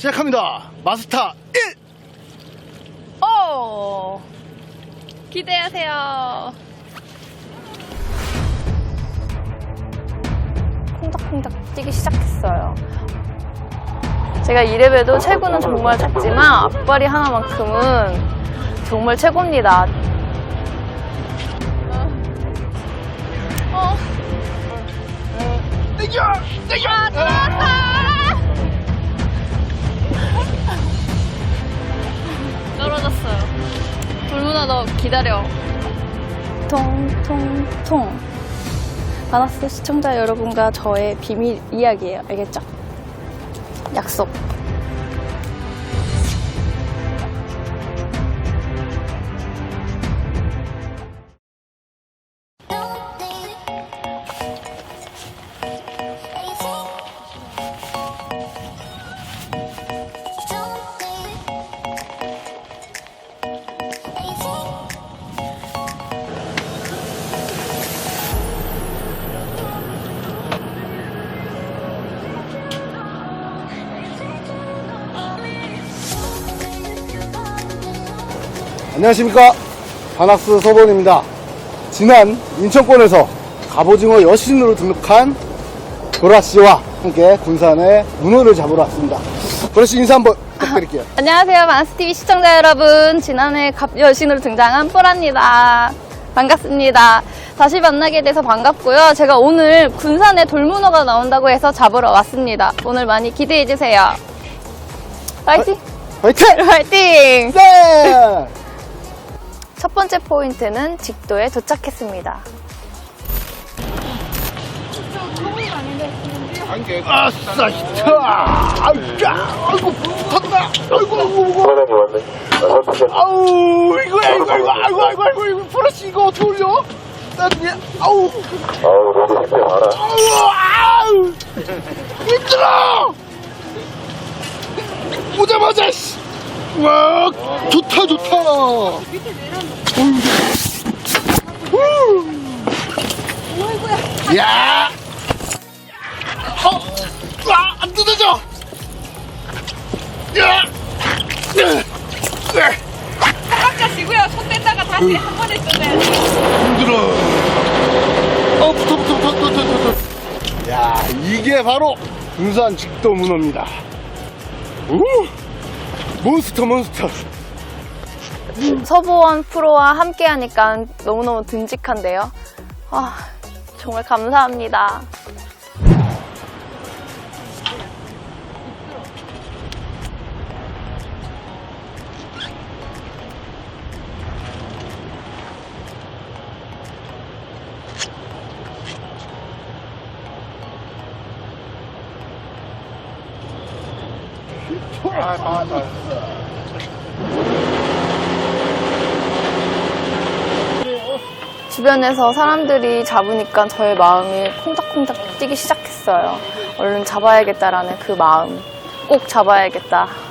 시작합니다. 마스터 1! 오! 기대하세요. 콩닥콩닥 뛰기 시작했어요. 제가 이래봬도 체구는 정말 작지만 앞발이 하나만큼은 정말 최고입니다. 어, 내겨! 내겨! 아, 들어왔다! 돌문아 너 기다려. 통통통. 바나스 시청자 여러분과 저의 비밀 이야기예요. 알겠죠? 약속. 안녕하십니까. 바낙스 서본입니다. 지난 인천권에서 갑오징어 여신으로 등록한 보라씨와 함께 군산에 문어를 잡으러 왔습니다. 보라씨 인사 한번 부탁드릴게요. 안녕하세요. 만스TV 시청자 여러분. 지난해 갑 여신으로 등장한 뽀라입니다. 반갑습니다. 다시 만나게 돼서 반갑고요. 제가 오늘 군산에 돌문어가 나온다고 해서 잡으러 왔습니다. 오늘 많이 기대해주세요. 파이팅! 화이팅! 파이팅! 네! 첫 번째 포인트는 직도에 도착했습니다. 아싸! 아우, 야! 아이고, 탄다! 아이고, 아이고, 아이고. 아우, 이거야, 이거, 이거, 아이고, 아이고, 아이고, 이거, 보라씨, 이거 어떻게 올려? 나중에, 아우, 아우, 너도 힘내 봐라. 아우, 아우! 힘들어! 오자마자, 씨! 와, 좋다, 좋다! 야! 어! 와, 안 뜯어져! 야! 네. 네. 가시고요. 손 뗐다가 다시 한 번에 뜯어야 힘들어. 어, 붙어, 붙어, 붙어, 붙어, 붙어, 붙어. 야, 이게 바로 군산 직도 문어입니다. 오! 몬스터, 몬스터. 서보원 프로와 함께 하니까 너무너무 듬직한데요. 아, 정말 감사합니다. 아. 주변에서 사람들이 잡으니까 저의 마음이 콩닥콩닥 뛰기 시작했어요. 얼른 잡아야겠다라는 그 마음. 꼭 잡아야겠다.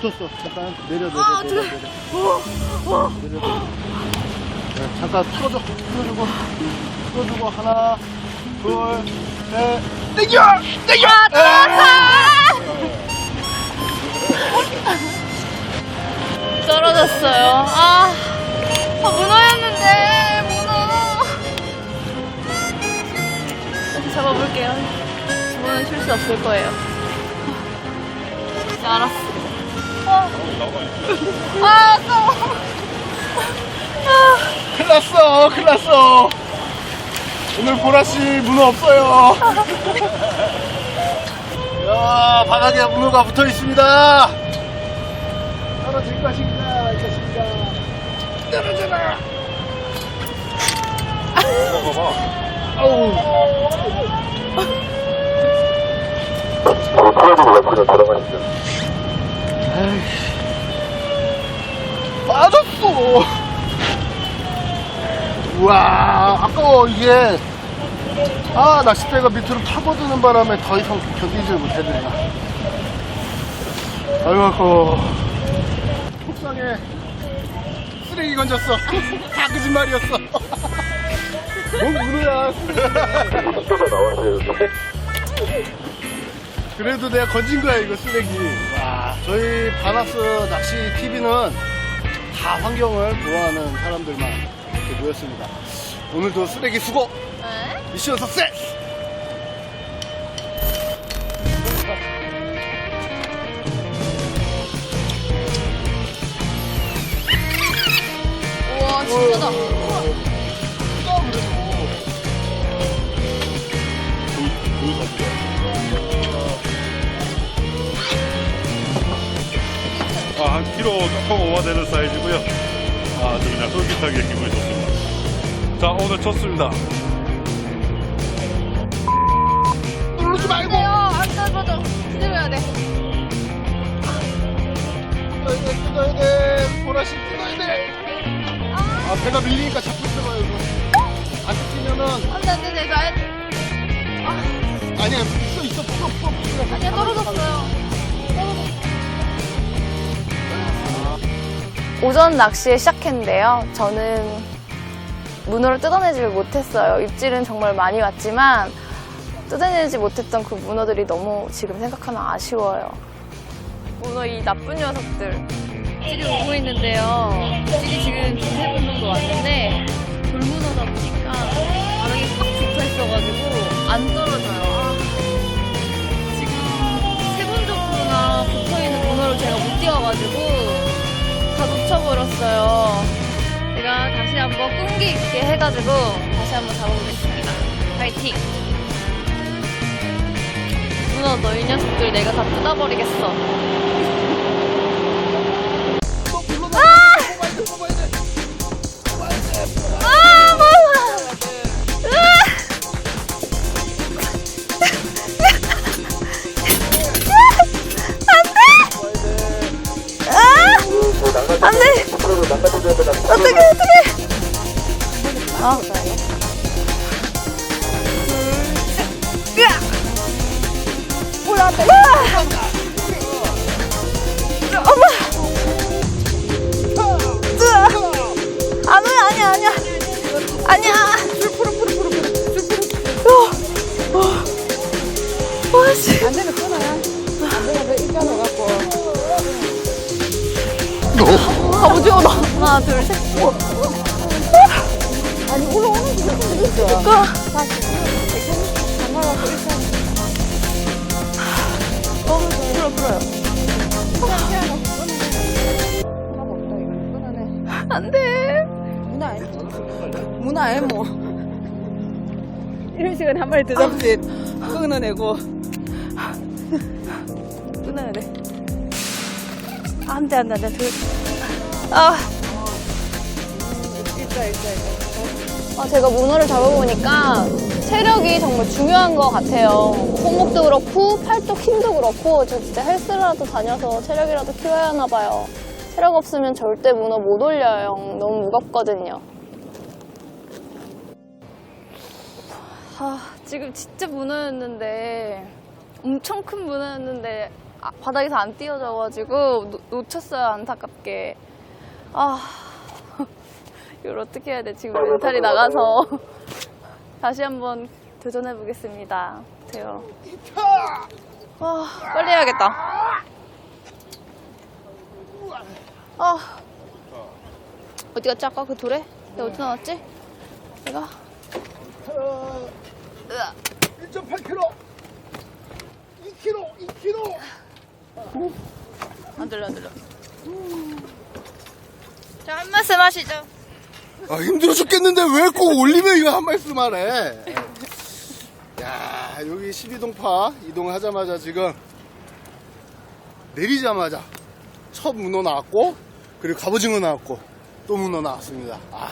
붙었어. 잠깐 내려, 내려, 내려, 내려. 내려, 내려. 네, 잠깐 풀어줘. 풀어주고, 풀어주고, 하나, 둘, 셋. 땡겨! 땡겨! 떨어졌어요. 아, 아 문어였는데, 문어. 다시 잡아볼게요. 두 번은 실수 없을 거예요. 알았어. 아, 아, 아까워. 아. 큰일 났어, 큰일 났어. 오늘 보라씨 문어 없어요. 야, 바닥에 문어가 붙어 있습니다. 떨어질 것인가, 이 것인가. 떨어져라. 아우, 그 풀어주고 그냥 들어가시죠. 빠졌어. 우와, 아까워, 이게. 아, 낚싯대가 밑으로 파고드는 바람에 더 이상 견디질 못했네. 아이고 속상해. 쓰레기 건졌어. 다 거짓말이었어. 뭔 문어야 그래도 내가 건진 거야 이거 쓰레기 와 저희 바나스 낚시 TV는 다 환경을 보호하는 사람들만 이렇게 모였습니다 오늘도 쓰레기 수고 네? 미션 석세스 우와, 진짜다. 한 키로 조금 오버되는 사이즈고요. 아주 그냥 쫄깃하게 기분이 좋습니다. 자, 오늘 쳤습니다. 누르지 말고 돼요. 안 떨어져. 기다려야 돼. 뜯어야 돼 뜯어야 돼 보라씨 뜯어야 돼아 배가 밀리니까 자꾸 뜯어요 이거 안 뜯기면은 안 돼, 안 돼, 안 돼. 나야 돼. 아니야 있어 있어 풀어 풀어 풀어 아니야, 떨어졌어요. 오전 낚시에 시작했는데요. 저는 문어를 뜯어내지를 못했어요. 입질은 정말 많이 왔지만 뜯어내지 못했던 그 문어들이 너무 지금 생각하면 아쉬워요. 문어 이 나쁜 녀석들. 입질이 오고 있는데요. 입질이 지금 두세 번 정도 왔는데 돌문어다 보니까 바닥에 꽉 붙어 있어가지고 안 떨어져요. 아. 지금 세번 정도나 붙어 있는 문어를 제가 못 띄워가지고 다 놓쳐버렸어요. 제가 다시 한번 끈기 있게 해가지고 다시 한번 잡아보겠습니다. 파이팅! 문어 너 이 녀석들 내가 다 뜯어버리겠어. 안 돼! 앞으로 망가져야 되나? 어떡해, 어떡해! 아. 엄마! 으아! 안 와, 아니야, 아니야. 아니야. 하나, 둘, 셋. 아니, 올라오는 게 풀어, 풀어요. 안 돼. 문화에 뭐 이런 시간에 한 마리 더 잡지 끊어내고 끊어야 돼 안 돼, 안 돼, 안 돼. 둘. 아. 일자 일자 일자 아, 제가 문어를 잡아보니까 체력이 정말 중요한 것 같아요. 손목도 그렇고, 팔뚝 힘도 그렇고, 저 진짜 헬스라도 다녀서 체력이라도 키워야 하나 봐요. 체력 없으면 절대 문어 못 올려요. 너무 무겁거든요. 아, 지금 진짜 문어였는데, 엄청 큰 문어였는데, 아, 바닥에서 안 띄어져가지고, 놓- 놓쳤어요, 안타깝게. 아. 이걸 어떻게 해야 돼? 지금 멘탈이 나가서 다시 한번 도전해 보겠습니다. 돼요. 아, 빨리 해야겠다. 아, 어디 갔지 아까 그 돌에? 내가 어디 나왔지? 내가 으아. 1.8kg 2kg 2kg 안 들려 안 들려. 자, 한 말씀 하시죠. 아 힘들어 죽겠는데 왜 꼭 올리면 이거 한 말씀 하래 야 여기 12동파 이동하자마자 지금 내리자마자 첫 문어 나왔고 그리고 갑오징어 나왔고 또 문어 나왔습니다. 아,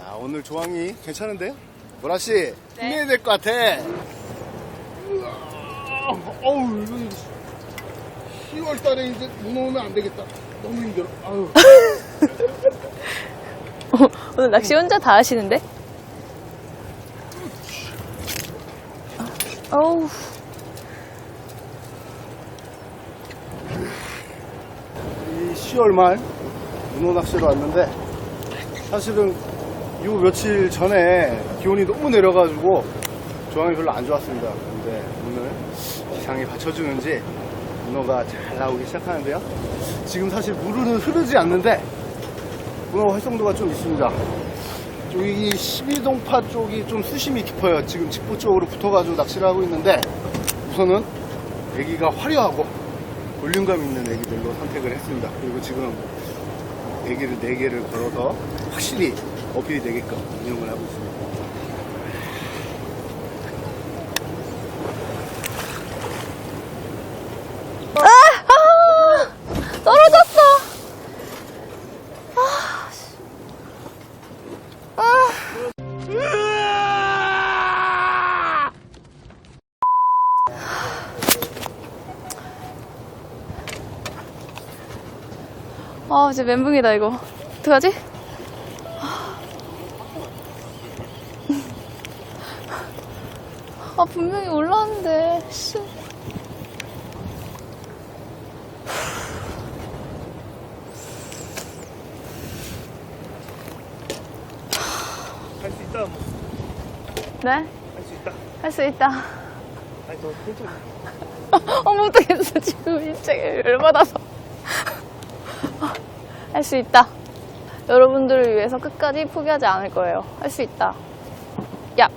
야, 오늘 조항이 괜찮은데요? 보라씨 힘내야 될 것 같아. 어우 이거 10월 달에 이제 문어 오면 안 되겠다. 너무 힘들어. 아유. 오늘 낚시 혼자 다 하시는데? 어우. 10월 말 문어 낚시로 왔는데 사실은 요 며칠 전에 기온이 너무 내려가지고 조항이 별로 안 좋았습니다. 근데 오늘 기상이 받쳐주는지 문어가 잘 나오기 시작하는데요. 지금 사실 물은 흐르지 않는데 문어 활성도가 좀 있습니다. 여기 12동파 쪽이 좀 수심이 깊어요. 지금 직포 쪽으로 붙어가지고 낚시를 하고 있는데 우선은 애기가 화려하고 볼륨감 있는 애기들로 선택을 했습니다. 그리고 지금 애기를 4개를 걸어서 확실히 어필이 되게끔 운영을 하고 있습니다. 아, 이제 멘붕이다, 이거. 어떡하지? 아, 분명히 올라왔는데, 씨. 할수 있다. 네? 할 수 있다. 할 수 있다. 아니, 너 꼴등. 어머, 어떡했어. 지금 일찍 열받아서. 할 수 있다. 여러분들을 위해서 끝까지 포기하지 않을 거예요. 할 수 있다. 야,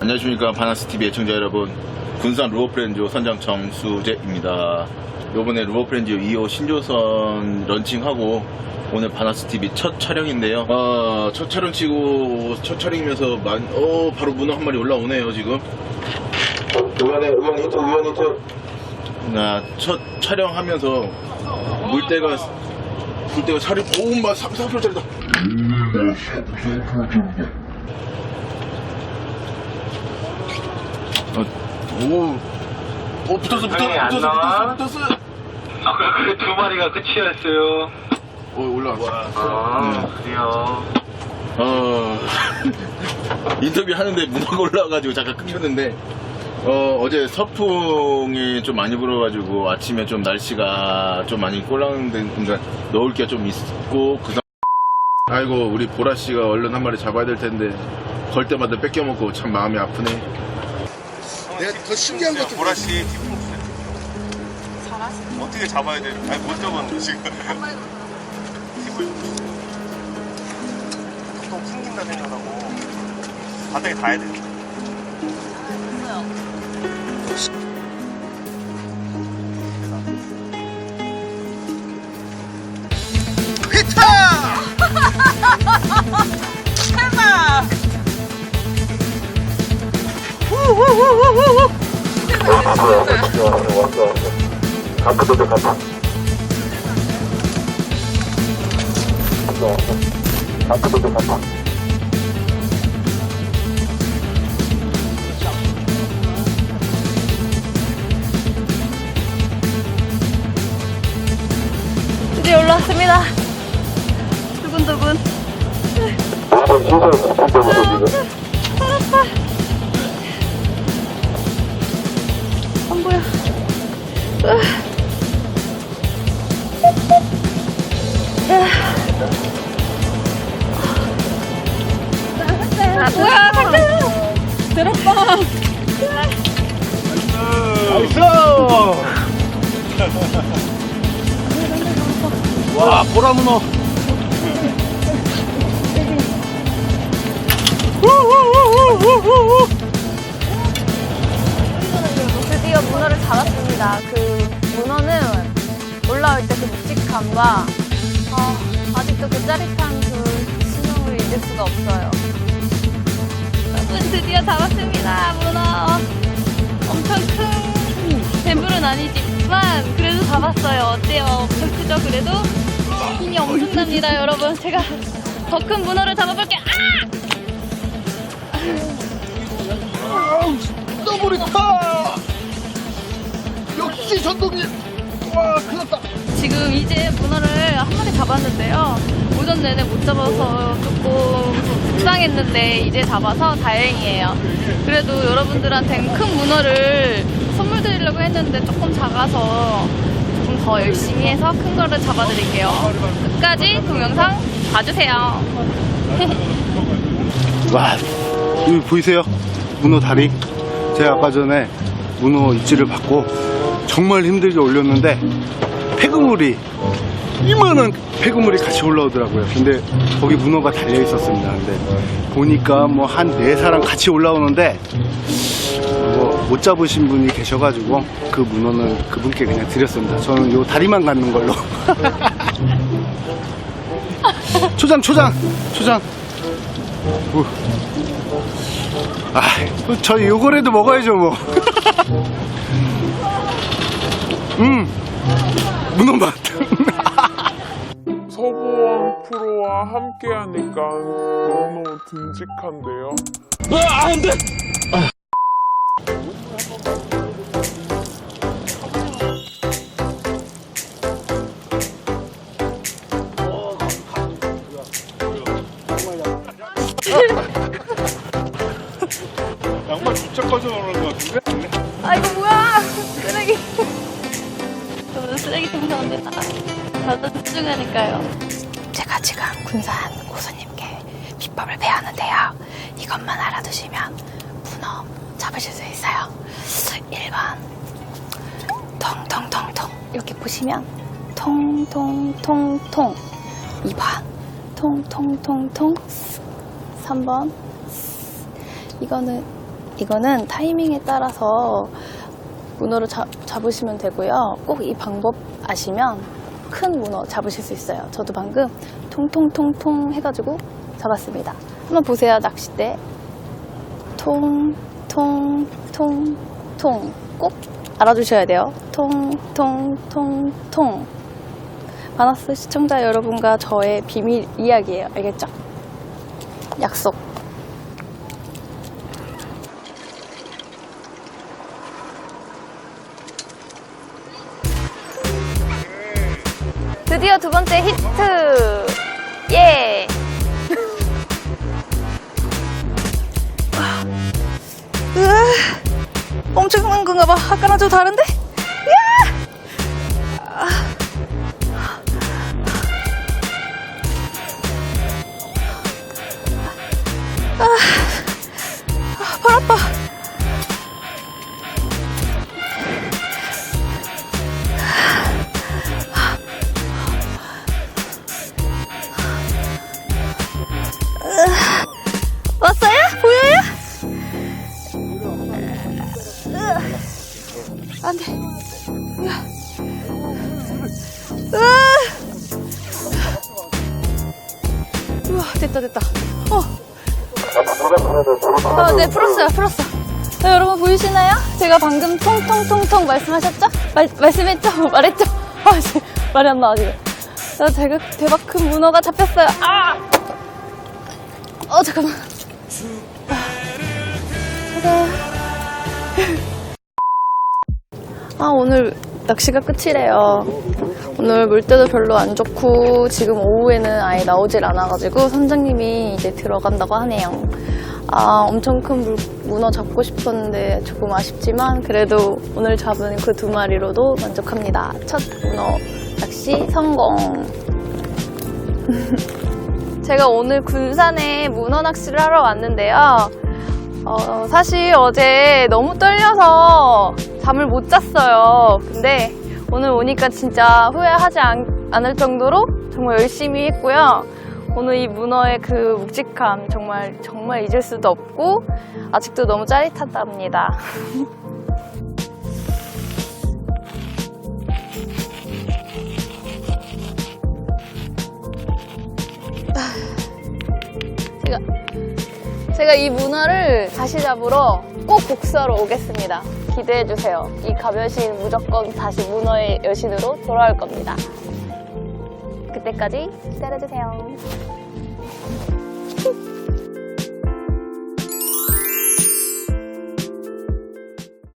안녕하십니까. 바나스TV 애청자 여러분. 군산 루어프렌즈 선장 정수재입니다. 요번에 루어프렌즈 2호 신조선 런칭하고 오늘 바나스TV 첫 촬영인데요. 어, 첫 촬영 치고 첫 촬영이면서 많, 어, 바로 문어 한 마리 올라오네요 지금. 의원의 의원 히트 의원 히트 나첫 촬영하면서 물때가 물때가 살이 오마 3%짜리다 오, 오 붙었어, 붙었어, 붙었어, 붙었어, 붙었어. 아까 그 두 마리가 끝이었어요. 오, 올라왔어. 아, 그래요. 어, 인터뷰 하는데 문어가 올라와가지고 잠깐 끊겼는데, 어, 어제 서풍이 좀 많이 불어가지고 아침에 좀 날씨가 좀 많이 꼴랑는데, 그러니까 넣을 게 좀 있고, 그 상... 아이고, 우리 보라 씨가 얼른 한 마리 잡아야 될 텐데, 걸 때마다 뺏겨 먹고 참 마음이 아프네. 내가 더 신기한 것도 보라씨 팁좀 주세요. 어떻게 잡아야 돼? 아니 못 잡았는데 지금. 보통 숨긴다 생각하고 바닥에 닿아야 돼. 드디어 올라왔습니다. 두근두근. 살았다. 안 보여. 아, 잠깐! 들었어. 나이스! 와, 보라문어. 잡았습니다. 그 문어는 올라올 때 그 묵직함과 아, 아직도 그 짜릿한 그 신용을 잊을 수가 없어요. 여러분 드디어 잡았습니다. 문어. 엄청 큰 뱀불은 아니지만 그래도 잡았어요. 어때요? 엄청 크죠? 그래도 힘이 엄청납니다, 여러분. 제가 더 큰 문어를 잡아볼게요. 아! 더블이다! 역시 전동이! 와, 큰일 났다. 지금 이제 문어를 한 마리 잡았는데요. 오전 내내 못 잡아서 조금 속상했는데 이제 잡아서 다행이에요. 그래도 여러분들한테는 큰 문어를 선물 드리려고 했는데 조금 작아서 조금 조금 더 열심히 해서 큰 거를 잡아드릴게요. 끝까지 동영상 봐주세요. 와, 여기 보이세요? 문어 다리. 제가 아까 전에 문어 입질을 받고 정말 힘들게 올렸는데 폐그물이 이만한 폐그물이 같이 올라오더라고요. 근데 거기 문어가 달려 있었습니다. 근데 보니까 뭐 한 네 사람 같이 올라오는데 뭐 못 잡으신 분이 계셔가지고 그 문어는 그분께 그냥 드렸습니다. 저는 요 다리만 갖는 걸로. 초장, 초장, 초장. 우. 아, 저 요거라도 먹어야죠, 뭐. 음, 문어 맛. 서보원 프로와 함께하니까 너무 듬직한데요. 양말 이것만 알아두시면 문어 잡으실 수 있어요. 1번 통통통통 이렇게 보시면 통통통통 2번 통통통통 3번 이거는 이거는 타이밍에 따라서 문어를 잡, 잡으시면 되고요. 꼭 이 방법 아시면 큰 문어 잡으실 수 있어요. 저도 방금 통통통통 해가지고 잡았습니다. 한번 보세요, 낚싯대. 통, 통, 통, 통. 꼭 알아두셔야 돼요. 통, 통, 통, 통. 바나스 시청자 여러분과 저의 비밀 이야기예요. 알겠죠? 약속. 드디어 두 번째 히트! 예! 엄청난 건가 봐. 아까랑 좀 다른데? 아, 네, 풀었어요, 풀었어. 네, 여러분 보이시나요? 제가 방금 통통통통 말씀하셨죠? 말, 말씀했죠? 말했죠? 아, 지 말이 안 나와, 지금. 자, 제가 대박 큰 문어가 잡혔어요. 아! 어, 잠깐만. 가자. 아, 오늘 낚시가 끝이래요. 오늘 물때도 별로 안 좋고, 지금 오후에는 아예 나오질 않아가지고, 선장님이 이제 들어간다고 하네요. 아, 엄청 큰 물, 문어 잡고 싶었는데 조금 아쉽지만, 그래도 오늘 잡은 그 두 마리로도 만족합니다. 첫 문어 낚시 성공. 제가 오늘 군산에 문어 낚시를 하러 왔는데요. 어, 사실 어제 너무 떨려서 잠을 못 잤어요. 근데 오늘 오니까 진짜 후회하지 않, 않을 정도로 정말 열심히 했고요. 오늘 이 문어의 그 묵직함 정말 정말 잊을 수도 없고 아직도 너무 짜릿하답니다. 제가 제가 이 문어를 다시 잡으러 꼭 복수하러 오겠습니다. 기대해 주세요. 이 가면신 무조건 다시 문어의 여신으로 돌아올 겁니다. 그때까지 기다려 주세요.